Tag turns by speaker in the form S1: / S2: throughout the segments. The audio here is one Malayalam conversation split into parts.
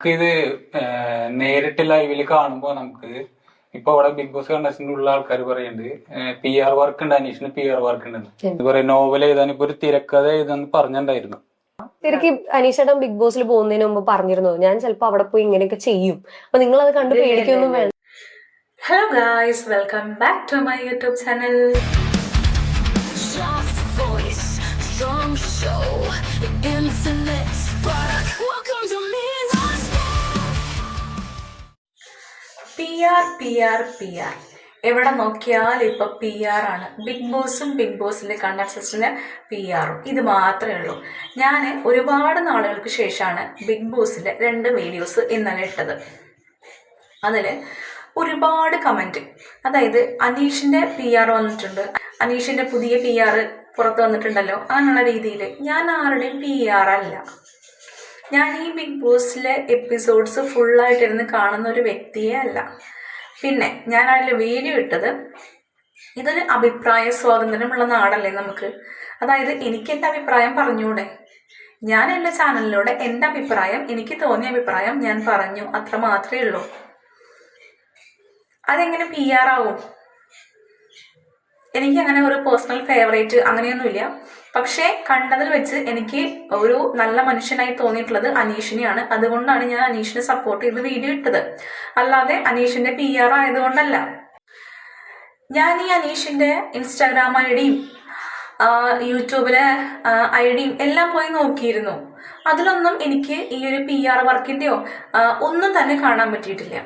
S1: നമുക്ക് ഇത് നേരിട്ട് ലൈവിൽ കാണുമ്പോൾ നമുക്ക് ഇപ്പൊ അവിടെ ബിഗ് ബോസ് കണ്ടസ്റ്റന്റ് ഉള്ള ആൾക്കാർ പറയുന്നുണ്ട് പി ആർ വർക്ക് ഉണ്ട് അനീഷിന് പി ആർ വർക്ക് ഉണ്ട് ഇത് പറയും നോവൽ എഴുതാൻ ഇപ്പൊ ഒരു തിരക്കഥ എഴുതാന്ന് പറഞ്ഞിട്ടുണ്ടായിരുന്നു.
S2: തിരക്ക് അനീഷേട്ടൻ ബിഗ് ബോസിൽ പോകുന്നതിന് മുമ്പ് പറഞ്ഞിരുന്നു ഞാൻ ചിലപ്പോ അവിടെ പോയി ഇങ്ങനെയൊക്കെ ചെയ്യും. അപ്പൊ നിങ്ങൾ അത് കണ്ടു പേടിക്കൊന്നും വേണം
S3: hello guys welcome back to my YouTube channel
S4: strong show, infinite spark. Welcome to Midnight's
S3: P R P R P R എവിടെ നോക്കിയാലും ഇപ്പൊ പി ആർ ആണ്. ബിഗ് ബോസും ബിഗ് ബോസിലെ കണ്ടസ്റ്റന്റിന് പി ആറും ഇത് മാത്രമേ ഉള്ളൂ. ഞാൻ ഒരുപാട് നാളുകൾക്ക് ശേഷമാണ് ബിഗ് ബോസിന്റെ രണ്ട് വീഡിയോസ് ഇന്നലെ ഇട്ടത്. അതിൽ ഒരുപാട് കമന്റ് അതായത് അനീഷിന്റെ പി ആർ വന്നിട്ടുണ്ട്. അനീഷിന്റെ പുതിയ പി ആർ പുറത്ത് വന്നിട്ടുണ്ടല്ലോ. അങ്ങനെയുള്ള രീതിയിൽ ഞാൻ ആരുടെയും പി ആർ അല്ല. ഞാൻ ഈ ബിഗ് ബോസിലെ എപ്പിസോഡ്സ് ഫുള്ളായിട്ടിരുന്ന് കാണുന്ന ഒരു വ്യക്തിയേ അല്ല. പിന്നെ ഞാൻ അതിൽ വീഡിയോ ഇട്ടത് ഇതൊരു അഭിപ്രായ സ്വാതന്ത്ര്യമുള്ള നാടല്ലേ നമുക്ക്? അതായത് എനിക്ക് എന്റെ അഭിപ്രായം പറഞ്ഞൂടെ? ഞാൻ എന്റെ ചാനലിലൂടെ എന്റെ അഭിപ്രായം എനിക്ക് തോന്നിയ അഭിപ്രായം ഞാൻ പറഞ്ഞു അത്ര മാത്രമേ ഉള്ളൂ. അതെങ്ങനെ പി ആർ ആവും? എനിക്ക് അങ്ങനെ ഒരു പേഴ്സണൽ ഫേവറേറ്റ് അങ്ങനെയൊന്നുമില്ല. പക്ഷേ കണ്ടതിൽ വെച്ച് എനിക്ക് ഒരു നല്ല മനുഷ്യനായി തോന്നിയിട്ടുള്ളത് അനീഷിനെയാണ്. അതുകൊണ്ടാണ് ഞാൻ അനീഷിനെ സപ്പോർട്ട് ചെയ്ത് വീഡിയോ ഇട്ടത്. അല്ലാതെ അനീഷിന്റെ പി ആർ ആയതുകൊണ്ടല്ല. ഞാൻ ഈ അനീഷിന്റെ ഇൻസ്റ്റാഗ്രാം ഐ ഡിയും യൂട്യൂബിലെ ഐ ഡിയും എല്ലാം പോയി നോക്കിയിരുന്നു. അതിലൊന്നും എനിക്ക് ഈ ഒരു പി ആർ വർക്കിന്റെയോ ഒന്നും തന്നെ കാണാൻ പറ്റിയിട്ടില്ല.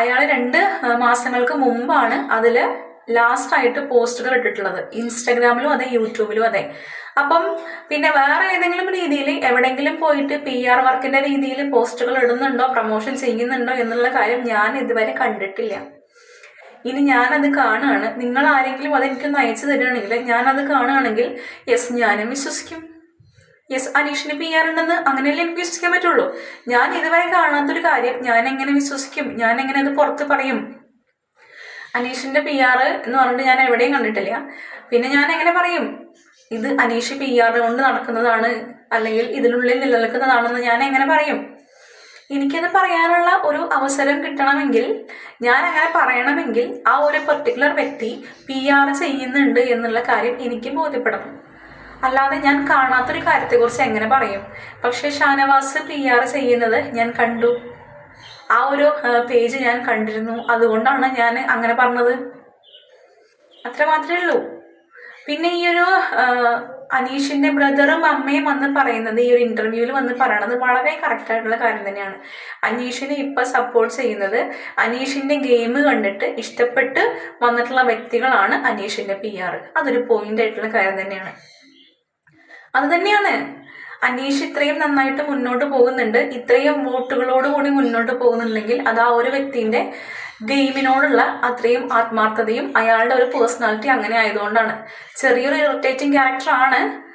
S3: അയാൾ രണ്ട് മാസങ്ങൾക്ക് മുമ്പാണ് അതിൽ ലാസ്റ്റ് ആയിട്ട് പോസ്റ്റുകൾ ഇട്ടിട്ടുള്ളത്. ഇൻസ്റ്റഗ്രാമിലും അതെ യൂട്യൂബിലും അതെ. അപ്പം പിന്നെ വേറെ ഏതെങ്കിലും രീതിയിൽ എവിടെയെങ്കിലും പോയിട്ട് പി ആർ വർക്കിന്റെ രീതിയിൽ പോസ്റ്റുകൾ ഇടുന്നുണ്ടോ പ്രൊമോഷൻ ചെയ്യുന്നുണ്ടോ എന്നുള്ള കാര്യം ഞാൻ ഇതുവരെ കണ്ടിട്ടില്ല. ഇനി ഞാനത് കാണുകയാണ്. നിങ്ങൾ ആരെങ്കിലും അത് എനിക്ക് അയച്ചു തരികയാണെങ്കിൽ ഞാനത് കാണുകയാണെങ്കിൽ യെസ് ഞാനും വിശ്വസിക്കും. യെസ് അനീഷിന് പി ആർ ഉണ്ടെന്ന് അങ്ങനെയല്ലേ എനിക്ക് വിശ്വസിക്കാൻ പറ്റുള്ളൂ. ഞാൻ ഇതുവരെ കാണാത്തൊരു കാര്യം ഞാൻ എങ്ങനെ വിശ്വസിക്കും? ഞാൻ എങ്ങനെ അത് പുറത്ത് പറയും? അനീഷിന്റെ പി ആർ എന്ന് പറഞ്ഞിട്ട് ഞാൻ എവിടെയും കണ്ടിട്ടില്ല. പിന്നെ ഞാൻ എങ്ങനെ പറയും? ഇത് അനീഷ് പി ആർ കൊണ്ട് നടക്കുന്നതാണ് അല്ലെങ്കിൽ ഇതിനുള്ളിൽ നിലനിൽക്കുന്നതാണെന്ന് ഞാൻ എങ്ങനെ പറയും? എനിക്കത് പറയാനുള്ള ഒരു അവസരം കിട്ടണമെങ്കിൽ ഞാൻ അങ്ങനെ പറയണമെങ്കിൽ ആ ഒരു പെർട്ടിക്കുലർ വ്യക്തി പി ആർ ചെയ്യുന്നുണ്ട് എന്നുള്ള കാര്യം എനിക്ക് ബോധ്യപ്പെടണം. അല്ലാതെ ഞാൻ കാണാത്തൊരു കാര്യത്തെക്കുറിച്ച് എങ്ങനെ പറയും? പക്ഷേ ഷാനവാസ് പി ആർ ചെയ്യുന്നത് ഞാൻ കണ്ടു. ആ ഒരു പേജ് ഞാൻ കണ്ടിരുന്നു. അതുകൊണ്ടാണ് ഞാൻ അങ്ങനെ പറഞ്ഞത്. അത്ര മാത്രമേ ഉള്ളൂ. പിന്നെ ഈ ഒരു അനീഷിന്റെ ബ്രദറും അമ്മയും വന്ന് പറയുന്നത് ഈ ഒരു ഇന്റർവ്യൂവിൽ വന്ന് പറയണത് വളരെ കറക്റ്റ് ആയിട്ടുള്ള കാര്യം തന്നെയാണ്. അനീഷിനെ ഇപ്പൊ സപ്പോർട്ട് ചെയ്യുന്നത് അനീഷിന്റെ ഗെയിം കണ്ടിട്ട് ഇഷ്ടപ്പെട്ട് വന്നിട്ടുള്ള വ്യക്തികളാണ് അനീഷിന്റെ പി അതൊരു പോയിന്റ് ആയിട്ടുള്ള കാര്യം തന്നെയാണ്. അത് തന്നെയാണ്. അനീഷ് ഇത്രയും നന്നായിട്ട് മുന്നോട്ട് പോകുന്നുണ്ട്. ഇത്രയും വോട്ടുകളോട് കൂടി മുന്നോട്ട് പോകുന്നുണ്ടെങ്കിൽ അത് ആ ഒരു വ്യക്തിന്റെ ഗെയിമിനോടുള്ള അത്രയും ആത്മാർത്ഥതയും അയാളുടെ ഒരു പേഴ്സണാലിറ്റി അങ്ങനെ ആയതുകൊണ്ടാണ്. ചെറിയൊരു ഇറിറ്റേറ്റിംഗ് ക്യാരക്ടറാണ്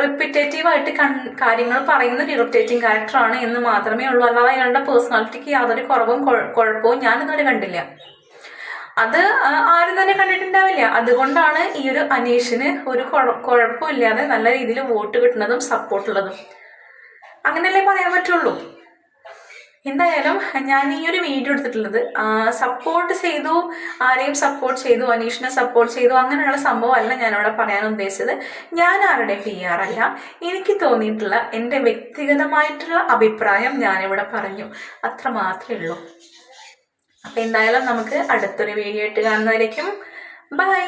S3: റിപ്പിറ്റേറ്റീവ് ആയിട്ട് കൺ കാര്യങ്ങൾ പറയുന്ന ഒരു ഇറിറ്റേറ്റിംഗ് ക്യാരക്ടറാണ് എന്ന് മാത്രമേ ഉള്ളൂ. അല്ലാതെ അയാളുടെ പേഴ്സണാലിറ്റിക്ക് യാതൊരു കുറവും കുഴ- കുഴപ്പവും ഞാനിതുവരെ കണ്ടില്ല. അത് ആരും തന്നെ കണ്ടിട്ടുണ്ടാവില്ല. അതുകൊണ്ടാണ് ഈ ഒരു അനീഷിന് ഒരു കുഴ- കുഴപ്പമില്ലാതെ നല്ല രീതിയിൽ വോട്ട് കിട്ടുന്നതും സപ്പോർട്ടുള്ളതും അങ്ങനെയല്ലേ പറയാൻ പറ്റുള്ളൂ? എന്തായാലും ഞാൻ ഈ ഒരു വീഡിയോ എടുത്തിട്ടുള്ളത് സപ്പോർട്ട് ചെയ്തു ആരെയും സപ്പോർട്ട് ചെയ്തു അനീഷിനെ സപ്പോർട്ട് ചെയ്തു അങ്ങനെയുള്ള സംഭവമല്ല ഞാനിവിടെ പറയാൻ ഉദ്ദേശിച്ചത്. ഞാൻ ആരുടെ പി ആർ അല്ല. എനിക്ക് തോന്നിയിട്ടുള്ള എന്റെ വ്യക്തിഗതമായിട്ടുള്ള അഭിപ്രായം ഞാനിവിടെ പറഞ്ഞു. അത്ര മാത്രമേ ഉള്ളൂ. അപ്പം എന്തായാലും നമുക്ക് അടുത്തൊരു വീഡിയോ ഇട്ട് കാണുന്നവരേക്കും ബൈ